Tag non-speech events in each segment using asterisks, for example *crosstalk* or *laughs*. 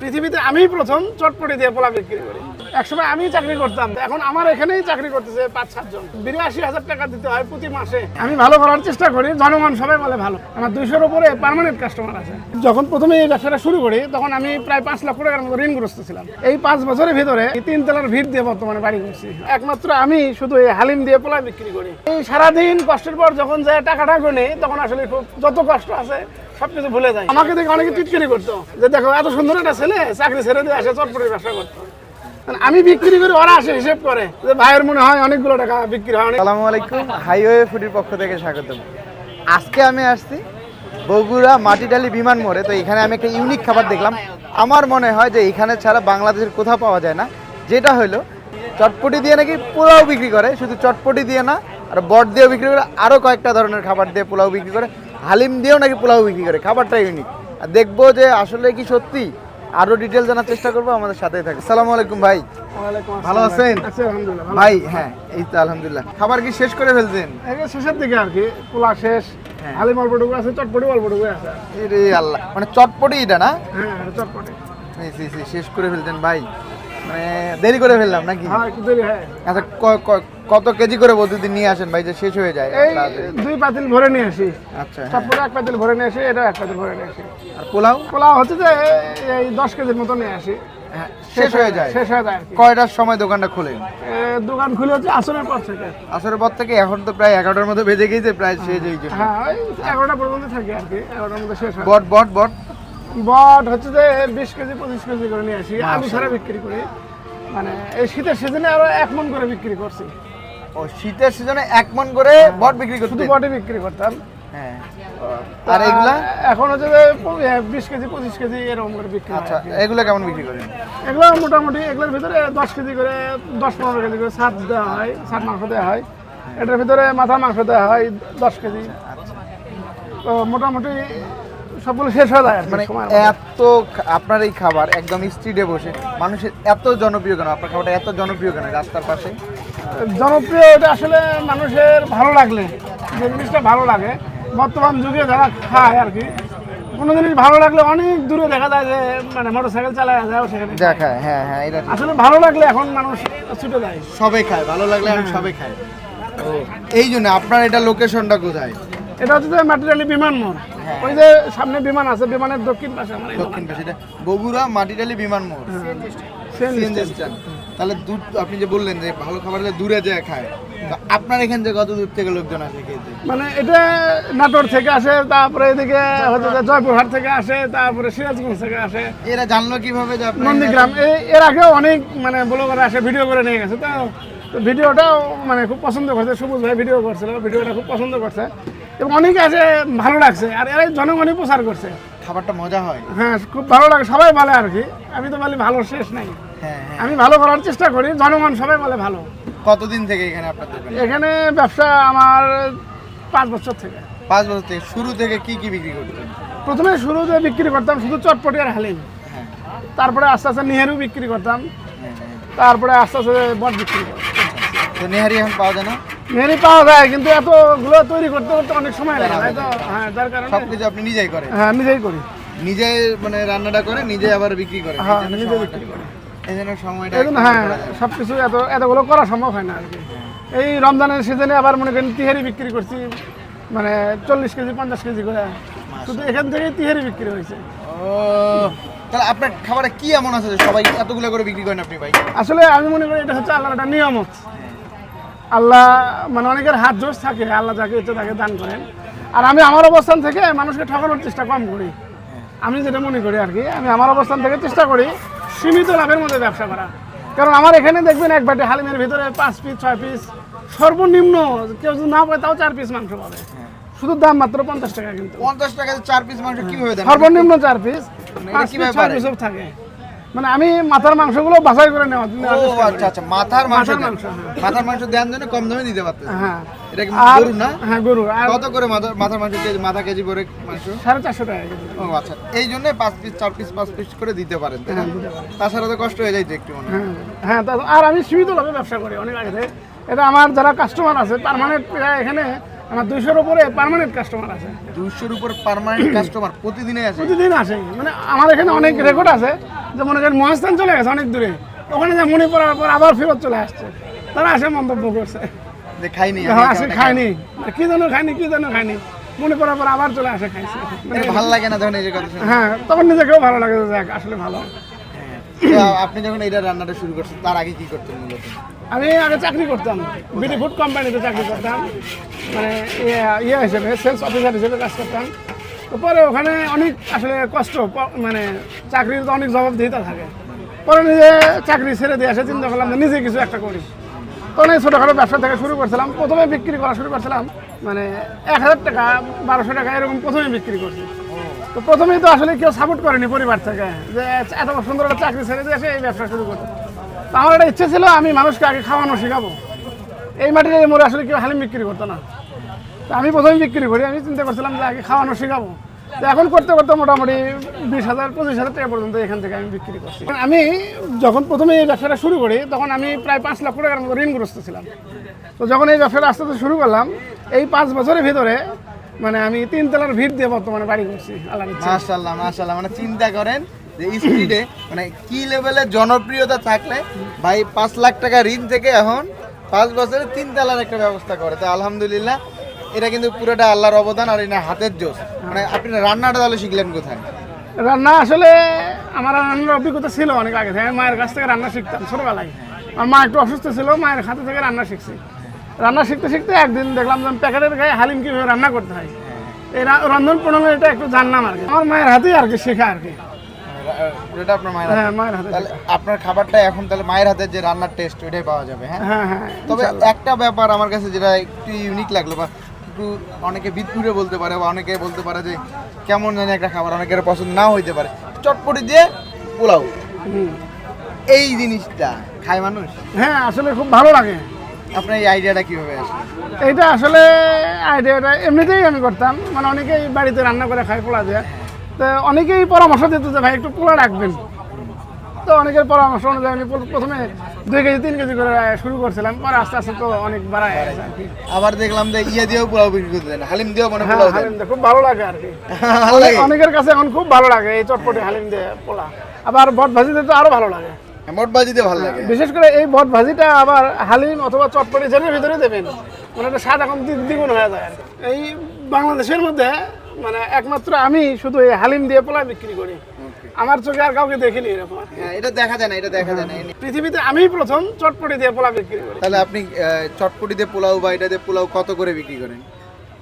পৃথিবীতে আমিই প্রথম চটপটি দিয়ে পোলা বিক্রি করি। একসময় আমি চাকরি করতাম। এখন আমার এখানেই চাকরি করতেছে পাঁচ সাতজন বিরাশি হাজার টাকা দিতে হয় প্রতি মাসে। আমি ভালো করার চেষ্টা করি, জনগণ সবাই বলে ভালো। আমার দুইশোর উপরে পার্মানেন্ট কাস্টমার আছে। যখন প্রথমে এই ব্যবসাটা শুরু করি, তখন আমি প্রায় পাঁচ লক্ষ টাকার মতো ঋণগ্রস্ত ছিলাম। এই পাঁচ বছরের ভিতরে এই তিন তলার ভিড় দিয়ে বর্তমানে বাড়ি করছি একমাত্র আমি শুধু এই হালিম দিয়ে পোলা বিক্রি করি। এই সারাদিন কষ্টের পর যখন যায় টাকাটা গুনে, তখন আসলে খুব যত কষ্ট আছে সবকিছু ভুলে যায়। আমাকে দেখে অনেকে টিটকারি করতো যে দেখো এত সুন্দর একটা ছেলে চাকরি ছেড়ে দিয়ে আসে চটপটির ব্যবসা করতো। মানে আমি বিক্রি করি ওরা আসে হিসেব করে যে ভাইয়ের মনে হয় অনেকগুলো টাকা বিক্রি হয় আসসালামু আলাইকুম হাইওয়ে ফুডির পক্ষ থেকে স্বাগতম। আজকে আমি আসছি বগুড়া মাটিডালি বিমান মোড়ে তো এখানে আমি একটা ইউনিক খাবার দেখলাম। আমার মনে হয় যে এখানে ছাড়া বাংলাদেশের কোথাও পাওয়া যায় না। যেটা হলো চটপটি দিয়ে নাকি পোলাও বিক্রি করে শুধু চটপটি দিয়ে না আর বট দিয়েও বিক্রি করে আরও কয়েকটা ধরনের খাবার দিয়ে পোলাও বিক্রি করে। হালিম দিয়েও নাকি পোলাও বিক্রি করে খাবারটা ইউনিক আর দেখব যে আসলে কি সত্যি আরও ডিটেল জানার চেষ্টা করব আমাদের সাথেই থাকে আসসালামু আলাইকুম ভাই। ভালো আছেন? ভাই হ্যাঁ এই তো আলহামদুলিল্লাহ। খাবার কি শেষ করে ফেলছেন? শেষের দিকে আর কি পোলা শেষ হ্যাঁ। হালিম অল্পটুকু আছে চটপটি অল্পটুকু আছে। আল্লাহ মানে চটপটি এটা না? হ্যাঁ চটপটি। শেষ করে ফেলতেন ভাই। মানে দেরি করে ফেললাম নাকি? হ্যাঁ একটু দেরি হয়। আচ্ছা ক- ক- কত কেজি করে প্রতিদিন নিয়ে আসেন ভাই? যে শেষ হয়ে যায় এই দুই পাতিল ভরে নিয়ে আসি। আচ্ছা হ্যাঁ। চটপটি এক পাতিল ভরে নিয়ে আসি এটা এক পাতিল ভরে নিয়ে আসি। আর পোলাও? পোলাও হচ্ছে যে এই দশ কেজির মতো নিয়ে আসি। হ্যাঁ, শেষ হয়ে যায়। শেষ হয়ে যায় কয়টার সময় দোকানটা খুলে? দোকান খুলে হচ্ছে আসরের পর থেকে। আসরের পর থেকে এখন তো প্রায় এগারোটার মতো বেজে গিয়েছে প্রায় শেষ এই জন্য হ্যাঁ ওই এগারোটা পর্যন্ত থাকে আর কি এগারোটার মধ্যে শেষ হয়। বট বট বট। বট হচ্ছে যে বিশ কেজি পঁচিশ কেজি করে নিয়ে আসি। আলু ছাড়া বিক্রি করি। মানে এই শীতের সিজনে আরও এক মন করে বিক্রি করছি। ও শীতের সিজনে এক মন করে বট বিক্রি শুধু করতে বটে বিক্রি করতাম। হ্যাঁ। আর এগুলা? এখন হচ্ছে যে বিশ কেজি পঁচিশ কেজি এরকম করে বিক্রি হয় আচ্ছা এগুলো কেমন বিক্রি করেন? এগুলো মোটামুটি এগুলোর ভিতরে দশ কেজি করে দশ পনেরো কেজি করে সাত দেওয়া হয় সাত মাংস দেওয়া হয়। এটার ভিতরে মাথা মাংস দেওয়া হয় দশ কেজি। আচ্ছা। তো মোটামুটি সবগুলো শেষ হয়ে যায় মানে এত আপনার এই খাবার একদম স্ট্রিটে বসে মানুষের এত জনপ্রিয় কেন? আপনার খাবারটা এত জনপ্রিয় কেন রাস্তার পাশে? জনপ্রিয় এটা আসলে মানুষের ভালো লাগলে যে জিনিসটা ভালো লাগে। বর্তমান যুগে যারা খায় আর কি কোনো জিনিস ভালো লাগলে অনেক দূরে দেখা যায় যে মানে মোটর সাইকেল চালায় যায় সেখানে। খায়। দেখায় হ্যাঁ হ্যাঁ এটা আসলে ভালো লাগলে এখন মানুষ ছুটে যায়। সবাই খায় ভালো লাগলে আমি সবাই খাই ও এই জন্য আপনার এটা লোকেশনটা কোথায়? এটা হচ্ছে যে মাটিরালি বিমান মোড় হ্যাঁ। ওই যে সামনে বিমান আছে বিমানের দক্ষিণ পাশে আমার দক্ষিণ পাশে এটা বগুড়া মাটিডালি বিমান মোড়। stand। তাহলে দূর আপনি যে বললেন যে ভালো খাবার হলে দূরে যায় খায় আপনার এখান থেকে কত দূর থেকে লোকজন আসে খেতে? মানে এটা নাটোর থেকে আসে তারপরে এদিকে হচ্ছে জয়পুরহাট থেকে আসে তারপরে সিরাজগঞ্জ থেকে আসে। এরা জানলো কীভাবে যে আপনার নন্দীগ্রাম। এর আগেও অনেক মানে ব্লগার আসে ভিডিও করে নিয়ে গেছে। তো তো ভিডিওটাও মানে খুব পছন্দ করছে। সবুজ ভাই ভিডিও করছিল ভিডিওটা খুব পছন্দ করছে। এবং অনেকে আছে ভালো লাগছে। আর এরাই জনগণই প্রচার করছে। খাবারটা মজা হয়। হ্যাঁ খুব ভালো লাগে সবাই বলে আর কি। আমি তো বলি ভালো শেষ নাই। হ্যাঁ হ্যাঁ। আমি ভালো করার চেষ্টা করি জনগণ সবাই বলে ভালো। কতদিন থেকে এখানে আপনার এখানে ব্যবসা আমার পাঁচ বছর থেকে। পাঁচ বছর থেকে। শুরু থেকে কি কি বিক্রি করতেন? প্রথমে শুরুতে বিক্রি করতাম শুধু চটপটি আর হালিম। হ্যাঁ। তারপরে আস্তে আস্তে নেহেরু বিক্রি করতাম। তারপরে আস্তে আস্তে বট বিক্রি করতাম। তো নেহারি এখন পাওয়া যায় না? মেহেরি পাওয়া যায় কিন্তু এতগুলো তৈরি করতে করতে অনেক সময় লাগে হ্যাঁ যার কারণে সব কিছু আপনি নিজেই করেন? হ্যাঁ নিজেই করি। নিজে মানে রান্নাটা করে নিজে আবার বিক্রি করেন হ্যাঁ, এই নিজে বিক্রি করি। এই জন্য সময়টা হ্যাঁ করা সব কিছু এত এতগুলো করা সম্ভব হয় না আর কি। এই রমজানের সিজনে আবার মনে করেন তিহারি বিক্রি করছি মানে চল্লিশ কেজি পঞ্চাশ কেজি করে। শুধু এখান থেকেই তিহারি বিক্রি হয়েছে। তাহলে আপনার খাবারে কি এমন আছে সবাই এতগুলো করে বিক্রি করেন আপনি ভাই? আসলে আমি মনে করি এটা হচ্ছে আল্লাহর একটা নিয়ামত। আল্লাহ মানে অনেকের হাত জোশ থাকে আল্লাহ যাকে ইচ্ছে তাকে দান করেন। আর আমি আমার অবস্থান থেকে মানুষকে ঠকানোর চেষ্টা কম করি। আমি যেটা মনে করি আর কি আমি আমার অবস্থান থেকে চেষ্টা করি সীমিত লাভের মধ্যে ব্যবসা করা। কারণ আমার এখানে দেখবেন এক বাটি হালিমের ভিতরে পাঁচ পিস ছয় পিস সর্বনিম্ন কেউ যদি না পায় তাও চার পিস মাংস পাবে। শুধু দাম মাত্র পঞ্চাশ টাকা কিন্তু। পঞ্চাশ টাকা চার পিস মাংস কীভাবে সর্বনিম্ন চার পিস পাঁচ পিস ছয়? পিসও থাকে। মানে আমি মাথার মাংসগুলো বাছাই করে নেওয়া আচ্ছা আচ্ছা মাথার মাংস মাথার মাংস, হ্যাঁ। মাথার দেন জন্য কম দামে দিতে পারতেন। হ্যাঁ। এটা কি গরু না? হ্যাঁ গরু কত করে মাথা- মাথার মাংস কেজি মাথা কেজি করে মাংস? সাড়ে চারশো টাকা ও আচ্ছা। এই জন্য পাঁচ পিস চার পিস পাঁচ পিস করে দিতে পারেন তাই না? হ্যাঁ, তাছাড়া তো কষ্ট হয়ে যাইতো একটু মনে হ্যাঁ। হ্যাঁ আর আমি সীমিতভাবে ব্যবসা করি অনেক আগে থেকে। এটা আমার যারা কাস্টমার আছে পার্মানেন্ট এখানে আমার দুইশোর উপরে পার্মানেন্ট কাস্টমার আছে। দুইশোর উপর পার্মানেন্ট কাস্টমার প্রতিদিনই আসে প্রতিদিন আসে। মানে আমার এখানে অনেক রেকর্ড আছে যে মনে করেন মহাস্থান চলে গেছে অনেক দূরে। ওখানে যে মনে পড়ার পর আবার ফেরত চলে আসছে। তারা আসে মন্তব্য করছে। যে খাইনি হ্যাঁ, আসে খায়নি কি জন্য খায়নি কি জন্য খায়নি মনে পড়ার পর আবার চলে আসে খাইছে। খাই। ভালো লাগে না যখন এই যে কথা হ্যাঁ তখন নিজেকেও ভালো লাগে আসলে ভালো। আপনি যখন এটা রান্নাটা শুরু করছেন তার আগে কি করতেন মূলত? আমি আগে চাকরি করতাম। বিডি ফুড কোম্পানিতে চাকরি করতাম। মানে ইয়ে- ইয়ে হিসেবে সেলস অফিসার হিসেবে কাজ করতাম। তো পরে ওখানে অনেক আসলে কষ্ট মানে চাকরির তো অনেক জবাবদিহিতা থাকে। পরে নিজে চাকরি ছেড়ে দিয়ে এসে চিন্তা করলাম নিজে কিছু একটা করি। তখন এই ছোটোখাটো ব্যবসা থেকে শুরু করছিলাম। প্রথমে বিক্রি করা শুরু করছিলাম। মানে এক হাজার টাকা, বারোশো টাকা এরকম প্রথমে বিক্রি করছি। তো প্রথমেই তো আসলে কেউ সাপোর্ট করেনি পরিবার থেকে যে এত সুন্দর চাকরি ছেড়ে দিয়ে এসে এই ব্যবসা শুরু করতে তো আমার একটা ইচ্ছে ছিল, আমি মানুষকে আগে খাওয়ানো শেখাবো। এই মাটিতে মোড়ে আসলে কেউ হালিম বিক্রি করতো না। তো আমি প্রথমে বিক্রি করি, আমি চিন্তা করছিলাম যে আগে খাওয়ানো শেখাবো। তো এখন করতে করতে মোটামুটি বিশ হাজার, পঁচিশ হাজার টাকা পর্যন্ত এখান থেকে আমি বিক্রি করছি। আমি যখন প্রথমে এই ব্যবসাটা শুরু করি, তখন আমি প্রায় পাঁচ লক্ষ টাকার মতো ঋণগ্রস্ত ছিলাম। তো যখন এই ব্যবসাটা আস্তে আস্তে শুরু করলাম, এই পাঁচ বছরের ভিতরে মানে আমি তিন তলার ভিড় দিয়ে বর্তমানে বাড়ি করছি আল্লাহ মাশাল্লাহ মাশাল্লাহ মানে চিন্তা করেন যে স্পিডে মানে কি লেভেলের জনপ্রিয়তা থাকলে ভাই পাঁচ লাখ টাকা ঋণ থেকে এখন পাঁচ বছরে তিন তালার একটা ব্যবস্থা করে। তো আলহামদুলিল্লাহ এটা কিন্তু পুরোটা আল্লাহর অবদান আর এটা হাতের জোশ। মানে আপনি রান্নাটা তাহলে শিখলেন কোথায়? রান্না আসলে আমার রান্নার অভিজ্ঞতা ছিল অনেক আগে থেকে। মায়ের কাছ থেকে রান্না শিখতাম ছোটবেলায়। আমার মা একটু অসুস্থ ছিল মায়ের হাতে থেকে রান্না শিখছি। রান্না শিখতে শিখতে একদিন দেখলাম যে প্যাকেটের গায়ে হালিম কীভাবে রান্না করতে হয়। এই রা- রন্ধন প্রণালী এটা একটু জানলাম আর কি। আমার মায়ের হাতেই আর কি শেখা আর কি। পুরোটা আপনার মায়ের হাতে। হ্যাঁ মায়ের হাতে তাহলে আপনার খাবারটা এখন তাহলে মায়ের হাতের যে রান্নার টেস্ট ওইটাই পাওয়া যাবে হ্যাঁ? হ্যাঁ হ্যাঁ তবে একটা ব্যাপার আমার কাছে যেটা একটু ইউনিক লাগল বা একটু অনেকে বিদপুরে বলতে পারে বা অনেকে বলতে পারে যে কেমন জানি একটা খাবার অনেকের পছন্দ নাও হইতে পারে। চটপটি দিয়ে পোলাও। এই জিনিসটা খায় মানুষ? হ্যাঁ আসলে খুব ভালো লাগে। আপনার এই আইডিয়াটা কীভাবে আসে এইটা আসলে আইডিয়াটা এমনিতেই আমি করতাম। মানে অনেকেই বাড়িতে রান্না করে খায় পোলা দিয়ে। তো অনেকেই পরামর্শ দিত যে ভাই একটু পোলা রাখবেন। তো অনেকের পরামর্শ অনুযায়ী আমি প্রথমে দুই কেজি তিন কেজি করে শুরু করছিলাম পরে আস্তে আস্তে তো অনেক বাড়ায় আবার দেখলাম যে ইয়ে দিয়েও পোলাও বিক্রি করতে দেন হালিম দিয়েও মানে হ্যাঁ পোলাও হালিম দিয়ে খুব ভালো লাগে আর কি। *laughs* ভালো লাগে? অনেকের কাছে এখন খুব ভালো লাগে এই চটপটি হালিম দিয়ে পোলা। আবার বট ভাজিতে তো আরও ভালো লাগে। মোট বাজিতে ভালো লাগে। বিশেষ করে এই বট ভাজিটা আবার হালিম অথবা চটপটি যেটার ভিতরে দেবেন মানে একটা স্বাদ এখন দ্বি- দ্বিগুণ হয়ে যায় এই বাংলাদেশের মধ্যে মানে একমাত্র আমি শুধু এই হালিম দিয়ে পোলা বিক্রি করি। আমার চোখে আর কাউকে দেখিনি এরকম। হ্যাঁ এটা দেখা যায় না এটা দেখা যায় না। পৃথিবীতে আমি প্রথম চটপটি দিয়ে পোলা বিক্রি করি। তাহলে আপনি চটপটি দিয়ে পোলাও বা এটা দিয়ে পোলাও কত করে বিক্রি করেন?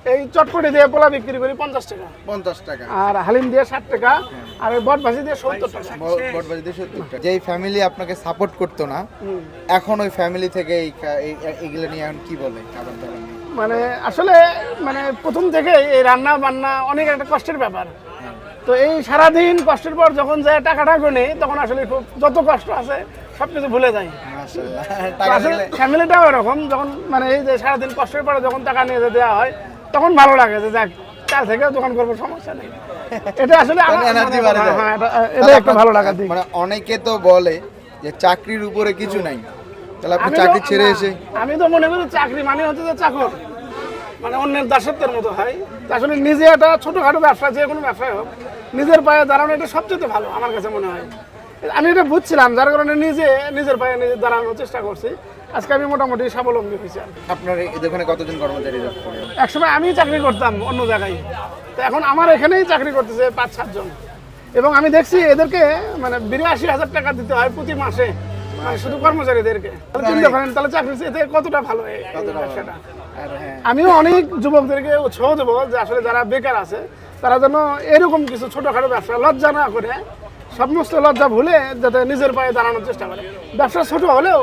এই চটপটি দিয়ে পোলা বিক্রি করি পঞ্চাশ টাকা। পঞ্চাশ টাকা। আর হালিম দিয়ে ষাট টাকা আর ওই বট ভাজি দিয়ে সত্তর টাকা। বটবাজিতে সত্তর টাকা। যেই ফ্যামিলি আপনাকে সাপোর্ট করতো না এখন ওই ফ্যামিলি থেকে এই খা- এই- এগুলো নিয়ে এখন কি বলে? খাবার দাবার? মানে আসলে মানে প্রথম থেকে এই রান্না বান্না অনেক একটা কষ্টের ব্যাপার। তো এই সারাদিন কষ্টের পর যখন যায় টাকাটা গুনে তখন আসলে খুব যত কষ্ট আছে সব কিছু ভুলে যায় মাশাআল্লাহ। আসলে ফ্যামিলিটাও এরকম যখন মানে এই যে সারাদিন কষ্টের পরে যখন টাকা নিয়ে যে দেওয়া হয় তখন ভালো লাগে যে যাক কাল থেকে দোকান করব সমস্যা নেই। এটা আসলে এনার্জি বাড়ে হ্যাঁ এটা একটা ভালো লাগার দিক। মানে অনেকে তো বলে যে চাকরির উপরে কিছু নাই। তাহলে আপনি চাকরি ছেড়ে এসে আমি তো মনে করি চাকরি মানে হচ্ছে যে চাকর। মানে অন্যের দাসত্বের মতো হয়। আসলে নিজে একটা ছোটখাটো ব্যবসা যে কোনো ব্যবসায় হোক নিজের পায়ে দাঁড়ানো এটা সবচেয়ে ভালো আমার কাছে মনে হয়। আমি এটা বুঝছিলাম যার কারণে নিজে নিজের পায়ে নিজে দাঁড়ানোর চেষ্টা করছি। আজকে আমি মোটামুটি স্বাবলম্বী হয়েছি আপনার দোকানে কতজন কর্মচারী একসময় আমি চাকরি করতাম অন্য জায়গায়। তো এখন আমার এখানেই চাকরি করতেছে পাঁচ সাতজন এবং আমি দেখছি এদেরকে মানে বিরাশি হাজার টাকা দিতে হয় প্রতি মাসে মানে শুধু কর্মচারীদেরকে। তাহলে চিন্তা করেন তাহলে চাকরি এতে কতটা ভালো এই ব্যবসাটা? আমিও অনেক যুবকদেরকে উৎসাহ দেবো যে আসলে যারা বেকার আছে তারা যেন এরকম কিছু ছোটোখাটো ব্যবসা লজ্জা না করে সমস্ত লজ্জা ভুলে যাতে নিজের পায়ে দাঁড়ানোর চেষ্টা করে। ব্যবসা ছোট হলেও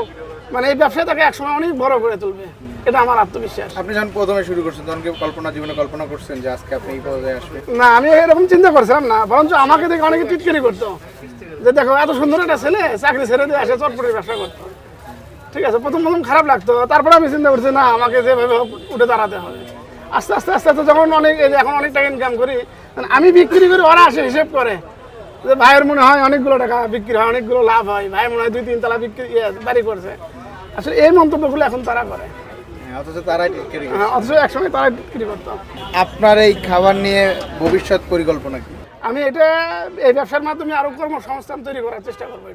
মানে এই ব্যবসায় তাকে একসময় অনেক বড় করে তুলবে। এটা আমার আত্মবিশ্বাস। আপনি যখন প্রথমে শুরু করছেন তখন কি কল্পনা জীবনে কল্পনা করছেন যে আজকে আপনি এই পর্যায়ে আসবে না আমি এরকম চিন্তা করছিলাম না বরঞ্চ আমাকে দেখে অনেকে টিটকারি করতো। যে দেখো এত সুন্দর একটা ছেলে চাকরি ছেড়ে দিয়ে আসে চটপটির ব্যবসা করতো। ঠিক আছে প্রথম প্রথম খারাপ লাগতো তারপরে আমি চিন্তা করছি না আমাকে যেভাবে উঠে দাঁড়াতে হবে। আস্তে আস্তে আস্তে আস্তে যখন অনেক এখন অনেক টাকা ইনকাম করি মানে আমি বিক্রি করি ওরা আসে হিসেব করে। যে ভাইয়ের মনে হয় অনেকগুলো টাকা বিক্রি হয় অনেকগুলো লাভ হয় ভাই মনে হয় দুই তিন তালা বিক্রি ইয়ে, বাড়ি করছে। আসলে এই মন্তব্যগুলো এখন তারা করে। অথচ তারাই। হ্যাঁ, অথচ বিক্রি করতো আপনার এই খাবার নিয়ে ভবিষ্যৎ পরিকল্পনা কি? আমি এটা এই ব্যবসার মাধ্যমে আরও কর্মসংস্থান তৈরি করার চেষ্টা করব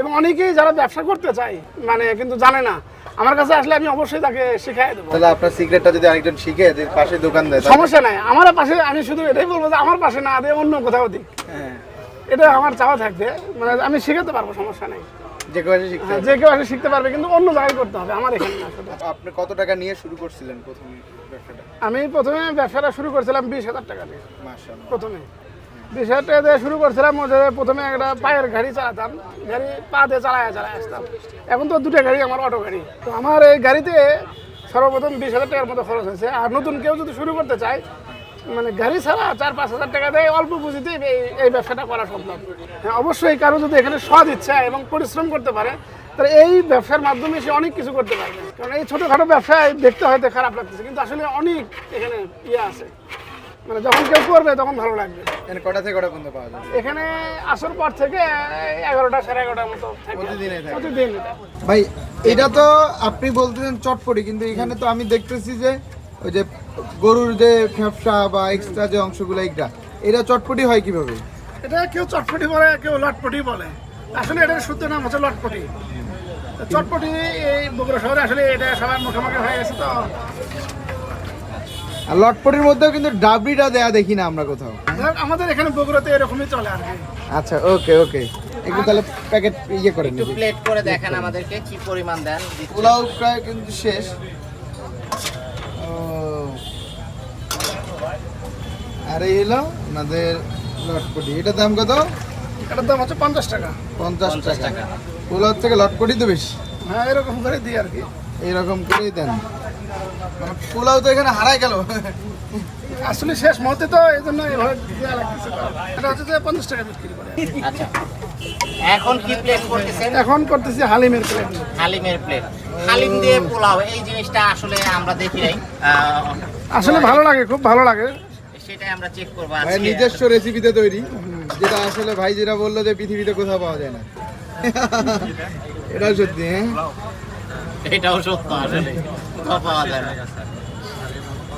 এবং অনেকেই যারা ব্যবসা করতে চায় মানে কিন্তু জানে না আমার কাছে আসলে আমি অবশ্যই তাকে শিখাই দেবো। তাহলে আপনার সিক্রেটটা যদি আরেকজন শিখে যে পাশে দোকান দেয় সমস্যা নাই আমার পাশে আমি শুধু এটাই বলব যে আমার পাশে না দিয়ে অন্য কোথাও দিক। হ্যাঁ। এটা আমার চাওয়া থাকবে মানে আমি শিখাতে পারব সমস্যা নেই। যে কেউ এসে শিখতে হ্যাঁ, যে কেউ আসে শিখতে পারবে কিন্তু অন্য জায়গায় করতে হবে আমার এখানে আপনি কত টাকা নিয়ে শুরু করছিলেন প্রথম ব্যবসাটা? আমি প্রথমে ব্যবসাটা শুরু করেছিলাম বিশ হাজার টাকা দিয়ে। প্রথমে। বিশ হাজার টাকা দিয়ে শুরু করছিলাম প্রথমে একটা পায়ের গাড়ি চালাতাম গাড়ি পা দিয়ে চালায় চালায় আসতাম। এখন তো দুটো গাড়ি আমার অটো গাড়ি। তো আমার এই গাড়িতে সর্বপ্রথম বিশ হাজার টাকার মতো খরচ হয়েছে। আর নতুন কেউ যদি শুরু করতে চায় মানে গাড়ি ছাড়া চার পাঁচ হাজার টাকা দেয় অল্প পুঁজিতে এই এই ব্যবসাটা করা সম্ভব। হ্যাঁ অবশ্যই কারও যদি এখানে সৎ ইচ্ছা এবং পরিশ্রম করতে পারে তাহলে এই ব্যবসার মাধ্যমে সে অনেক কিছু করতে পারবে। কারণ এই ছোটোখাটো ব্যবসায় দেখতে হয়তো খারাপ লাগতেছে কিন্তু আসলে অনেক এখানে ইয়ে আছে। মানে যখন কেউ করবে তখন ভালো লাগবে। এখানে কটা থেকে কটা পর্যন্ত পাওয়া যাবে এখানে আসর পর থেকে এগারোটা সাড়ে এগারোটার মতো? প্রতিদিন ভাই এটা তো আপনি বলতেছেন চটপটি কিন্তু এখানে তো আমি দেখতেছি যে ওই যে গরুর যে ফ্যাপসা বা এক্সট্রা যে অংশগুলো এইটা এটা চটপটি হয় কীভাবে? এটা কেউ চটপটি বলে কেউ লটপটি বলে। আসলে এটার শুদ্ধ নাম হচ্ছে লটপটি। তো চটপটি এই বগুড়া শহরে আসলে এটা সবার মুখে মুখে হয়ে গেছে তো। আর লটপটির মধ্যেও কিন্তু ডাবরিটা দেয়া দেখি না আমরা কোথাও। আমাদের এখানে বগুড়াতে এরকমই চলে আর কি। আচ্ছা ওকে ওকে। একটু তাহলে প্যাকেট ইয়ে করে একটু প্লেট করে দেখেন আমাদেরকে কি পরিমাণ দেন। পোলাও প্রায় কিন্তু শেষ। ও আর এই হলো আমাদের লটপটি। এটার দাম কত? এটার দাম হচ্ছে পঞ্চাশ টাকা। পঞ্চাশ পঞ্চাশ টাকা। টাকা। থেকে লটপটি তো বেশি। হ্যাঁ এরকম করে দিই আর কি। এইরকম করেই দেন। মানে পোলাও তো এখানে হারাই গেল। আসলে শেষ মুহূর্তে তো এই জন্য। এটা হচ্ছে যে পঞ্চাশ টাকা বিক্রি করে। আচ্ছা। এখন কি প্লেট করতেছেন? এখন করতেছি হালিমের প্লেট হালিমের প্লেট হালিম দিয়ে পোলাও এই জিনিসটা আসলে আমরা দেখি নাই। আসলে ভালো লাগে খুব ভালো লাগে। সেটাই আমরা চেক করব ভাই আজকে। নিজস্ব রেসিপিতে তৈরি যেটা আসলে ভাই যেটা বলল যে পৃথিবীতে কোথাও পাওয়া যায় না। এটাও সত্যি হ্যাঁ? এটাও সত্য আসলে কোথাও পাওয়া যায় না।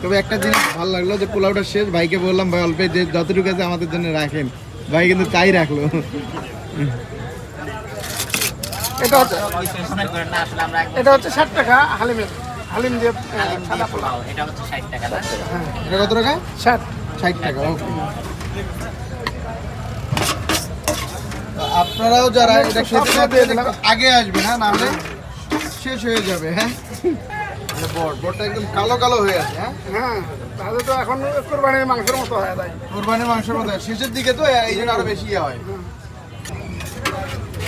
তবে একটা জিনিস ভালো লাগল যে পোলাওটা শেষ ভাইকে বললাম ভাই অল্পে যে যতটুকু আছে আমাদের জন্য রাখেন। ভাই কিন্তু তাই রাখল। এটা হচ্ছে এটা হচ্ছে ষাট টাকা হালিমের। হালিম দিয়ে সাদা পোলাও। এটা হচ্ছে ষাট টাকা না? এটা কত টাকা? ষাট। ষাট টাকা ওকে। আপনারাও যারা এটা খেতে চাচ্ছেন আগে আসবেন হ্যাঁ নাহলে শেষ হয়ে যাবে হ্যাঁ। মানে বট বটটা একদম কালো কালো হয়ে আছে হ্যাঁ। হ্যাঁ তাহলে তো এখন কোরবানির মাংসের মতো হয়ে যায় কোরবানির মাংসের মতো শেষের দিকে তো এই জন্য আরও বেশি ইয়ে হয়।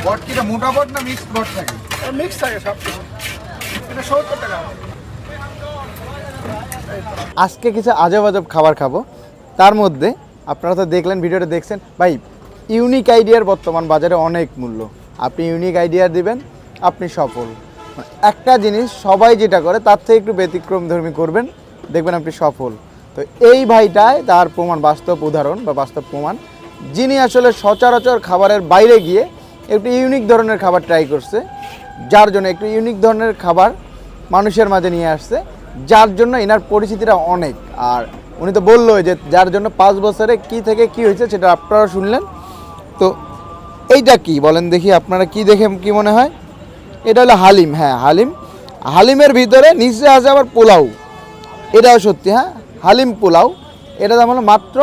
বট কিটা মোটা বট না মিক্সড বট থাকে? মিক্স থাকে সব। এটা সত্তর টাকা। আজকে কিছু আজব আজব খাবার খাব। তার মধ্যে আপনারা তো দেখলেন, ভিডিওটা দেখছেন। ভাই ইউনিক আইডিয়ার বর্তমান বাজারে অনেক মূল্য। আপনি ইউনিক আইডিয়া দিবেন, আপনি সফল। একটা জিনিস সবাই যেটা করে, তার থেকে একটু ব্যতিক্রম ধর্মী করবেন, দেখবেন আপনি সফল। তো এই ভাইটায় তার প্রমাণ, বাস্তব উদাহরণ বা বাস্তব প্রমাণ। যিনি আসলে সচরাচর খাবারের বাইরে গিয়ে একটু ইউনিক ধরনের খাবার ট্রাই করছে, যার জন্য একটু ইউনিক ধরনের খাবার মানুষের মাঝে নিয়ে আসছে। যার জন্য এনার পরিচিতিটা অনেক। আর উনি তো বলল যে যার জন্য পাঁচ বছরে কি থেকে কি হয়েছে সেটা আপনারা শুনলেন। তো এইটা কি বলেন দেখি আপনারা কি দেখে কি মনে হয়? এটা হলো হালিম হ্যাঁ হালিম। হালিমের ভিতরে নিচে আছে আবার পোলাও। এটাও সত্যি হ্যাঁ হালিম পোলাও। এটা দাম হলো মাত্র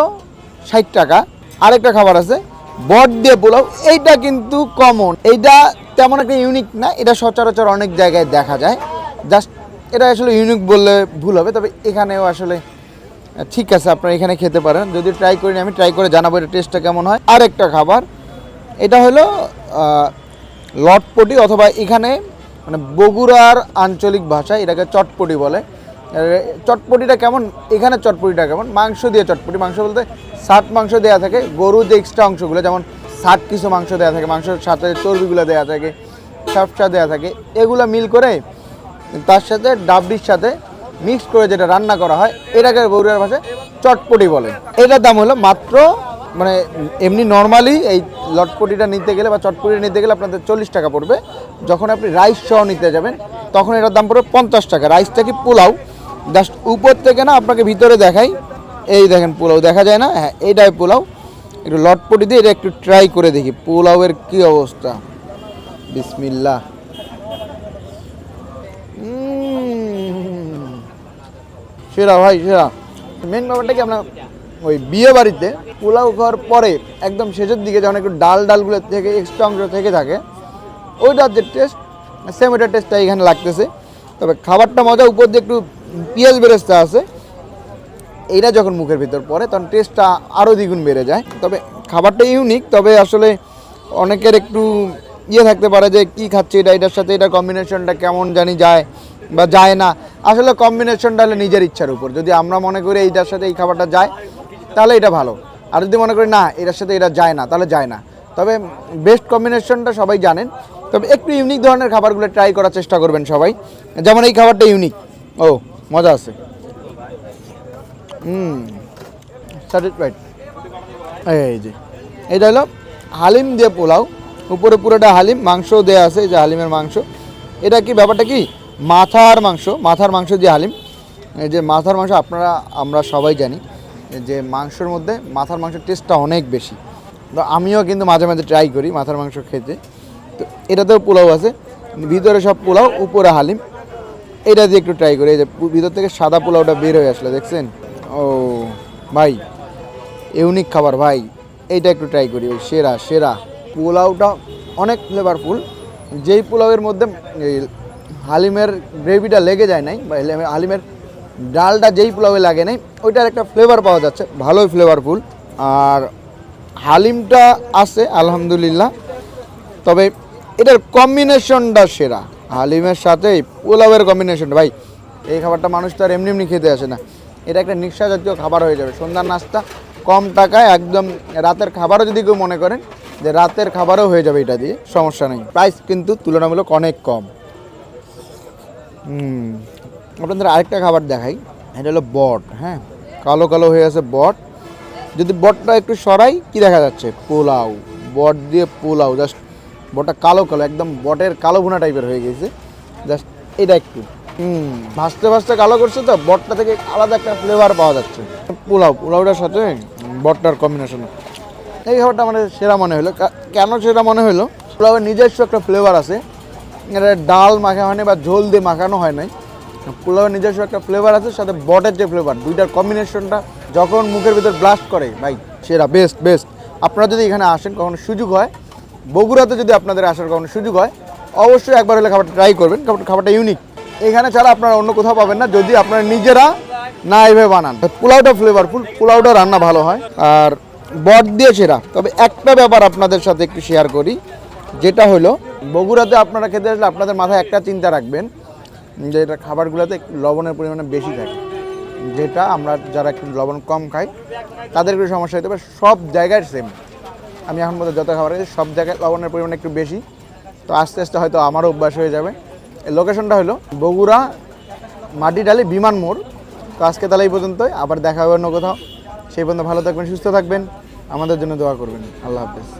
ষাট টাকা। আরেকটা খাবার আছে, বট দিয়ে পোলাও। এইটা কিন্তু কমন এইটা তেমন একটা ইউনিক না, এটা সচরাচর অনেক জায়গায় দেখা যায়। জাস্ট এটা আসলে ইউনিক বললে ভুল হবে, তবে এখানেও আসলে ঠিক আছে, আপনারা এখানে খেতে পারেন। যদি ট্রাই করিনি আমি ট্রাই করে জানাব এটা টেস্টটা কেমন হয়। আর একটা খাবার, এটা হলো লটপটি অথবা এখানে মানে বগুড়ার আঞ্চলিক ভাষায় এটাকে চটপটি বলে। চটপটিটা কেমন? এখানে চটপটিটা কেমন? মাংস দিয়ে চটপটি। মাংস বলতে সাত মাংস দেওয়া থাকে, গরুর যে এক্সট্রা অংশগুলো, যেমন ষাট কিছু মাংস দেওয়া থাকে, মাংসের সাথে চর্বিগুলো দেওয়া থাকে সাপসা দেওয়া থাকে, এগুলো মিল করে তার সাথে ডাবরির সাথে মিক্স করে যেটা রান্না করা হয় এটাকে বগুড়ার ভাষায় চটপটি বলে। এটার দাম হলো মাত্র মানে এমনি নর্মালি এই লটপটিটা নিতে গেলে বা চটপটিটা নিতে গেলে আপনাদের চল্লিশ টাকা পড়বে। যখন আপনি রাইস সহ নিতে যাবেন, তখন এটার দাম পড়বে পঞ্চাশ টাকা। রাইসটা কি পোলাও? জাস্ট উপর থেকে না আপনাকে ভিতরে দেখাই। এই দেখেন পোলাও, দেখা যায় না? হ্যাঁ এইটাই পোলাও। একটু লটপটি দিয়ে এটা একটু ট্রাই করে দেখি, পোলাওয়ের কি অবস্থা। বিসমিল্লাহ। সেরা ভাই, সেরা। মেন ব্যাপারটা কি, আমরা ওই বিয়ে বাড়িতে পোলাও খাওয়ার পরে একদম শেষের দিকে যখন একটু ডাল ডালগুলো থেকে এক্সট্রা অংশ থেকে থাকে, ওইটার যে টেস্ট সেম ওইটার টেস্টটা এখানে লাগতেছে। তবে খাবারটা মজা, উপর দিয়ে একটু পেঁয়াজ বেরেস্তা আছে। এইটা যখন মুখের ভিতর পড়ে, তখন টেস্টটা আরও দ্বিগুণ বেড়ে যায়। তবে খাবারটা ইউনিক তবে আসলে অনেকের একটু ইয়ে থাকতে পারে যে, কি খাচ্ছে এটা, এটার সাথে এটা কম্বিনেশনটা কেমন জানি যায় বা যায় না। আসলে কম্বিনেশনটা হলো নিজের ইচ্ছার উপর। যদি আমরা মনে করি এইটার সাথে এই খাবারটা যায়, তাহলে এটা ভালো। আর যদি মনে করি না, এটার সাথে এটা যায় না, তাহলে যায় না। তবে বেস্ট কম্বিনেশনটা সবাই জানেন। তবে একটু ইউনিক ধরনের খাবারগুলো ট্রাই করার চেষ্টা করবেন সবাই। যেমন এই খাবারটা ইউনিক ও, মজা আছে। হুম স্যাটিসফাইড এই যে, এটা হলো হালিম দিয়ে পোলাও। উপরে পুরোটা হালিম, মাংসও দেওয়া আছে যে হালিমের মাংস। এটা কি, ব্যাপারটা কি? মাথার মাংস মাথার মাংস দিয়ে হালিম। যে মাথার মাংস আপনারা, আমরা সবাই জানি যে মাংসের মধ্যে মাথার মাংসের টেস্টটা অনেক বেশি। তো আমিও কিন্তু মাঝে মাঝে ট্রাই করি মাথার মাংস খেতে। তো এটাতেও পোলাও আছে। ভিতরে সব পোলাও, উপরে হালিম। এটা দিয়ে একটু ট্রাই করি। এই যে ভিতর থেকে সাদা পোলাওটা বের হয়ে আসলো, দেখছেন? ও, ভাই ইউনিক খাবার, ভাই। এইটা একটু ট্রাই করি, ওই সেরা সেরা। পোলাওটা অনেক ফ্লেভারফুল যেই পোলাওয়ের মধ্যে হালিমের গ্রেভিটা লেগে যায় নাই, বা হালিমের- ডালটা যেই পোলাওয়ে লাগে নাই, ওইটার একটা ফ্লেভার পাওয়া যাচ্ছে, ভালোই ফ্লেভারফুল আর হালিমটা আছে, আলহামদুলিল্লাহ। তবে এটার কম্বিনেশনটা সেরা। হালিমের সাথে পোলাওয়ের কম্বিনেশন ভাই, এই খাবারটা মানুষ তো আর এমনি এমনি খেতে আসে না। এটা একটা নিঃশ্বা জাতীয় খাবার হয়ে যাবে। সন্ধ্যার নাস্তা কম টাকায় একদম রাতের খাবারও যদি কেউ মনে করেন, যে রাতের খাবারও হয়ে যাবে এটা দিয়ে, সমস্যা নেই। প্রাইস কিন্তু তুলনামূলক অনেক কম। আপনাদের আরেকটা খাবার দেখাই। এটা হলো বট হ্যাঁ? কালো কালো হয়ে আছে বট। যদি বটটা একটু সরাই, কি দেখা যাচ্ছে? পোলাও। বট দিয়ে পোলাও, জাস্ট বটটা কালো কালো, একদম বটের কালো ভুনা টাইপের হয়ে গেছে। জাস্ট এটা একটু। হুম, ভাজতে ভাজতে কালো করছে তো, বটটা থেকে আলাদা একটা ফ্লেভার পাওয়া যাচ্ছে। পোলাও, পোলাওটার সাথে বটটার কম্বিনেশন এই খাবারটা আমাদের সেরা মনে হলো। কেন সেরা মনে হলো? পোলাওয়ের নিজস্ব একটা ফ্লেভার আছে। এটা ডাল মাখা হয়নি বা ঝোল দিয়ে মাখানো হয় নাই। পোলাওয়ের নিজস্ব একটা ফ্লেভার আছে, সাথে বটের যে ফ্লেভার দুইটার কম্বিনেশনটা যখন মুখের ভিতর ব্লাস্ট করে, ভাই, সেরা বেস্ট বেস্ট আপনারা যদি এখানে আসেন, কখনো সুযোগ হয়, বগুড়াতে যদি আপনাদের আসার কখনো সুযোগ হয়, অবশ্যই একবার হলে খাবারটা ট্রাই করবেন খাবার- খাবারটা ইউনিক এখানে ছাড়া আপনারা অন্য কোথাও পাবেন না, যদি আপনারা নিজেরা না এভাবে বানান। পোলাওটা ফ্লেভারফুল পোলাওটা রান্না ভালো হয়, আর বট দিয়ে সেরা। তবে একটা ব্যাপার আপনাদের সাথে একটু শেয়ার করি, যেটা হলো বগুড়াতে আপনারা খেতে আসলে আপনাদের মাথায় একটা চিন্তা রাখবেন যে এটা খাবারগুলোতে লবণের পরিমাণে বেশি থাকে। যেটা আমরা যারা একটু লবণ কম খাই, তাদের একটু সমস্যা হতে পারে। সব জায়গায় সেম আমি এখন পর্যন্ত যত খাবার খাই সব জায়গায় লবণের পরিমাণ একটু বেশি। তো আস্তে আস্তে হয়তো আমারও অভ্যাস হয়ে যাবে। এই লোকেশনটা হলো বগুড়া মাটি মাটিডালি বিমান মোড়। তো আজকে তাহলে এই পর্যন্তই। আবার দেখা হবে অন্য কোথাও। সেই পর্যন্ত ভালো থাকবেন, সুস্থ থাকবেন। আমাদের জন্য দোয়া করবেন। আল্লাহ হাফেজ।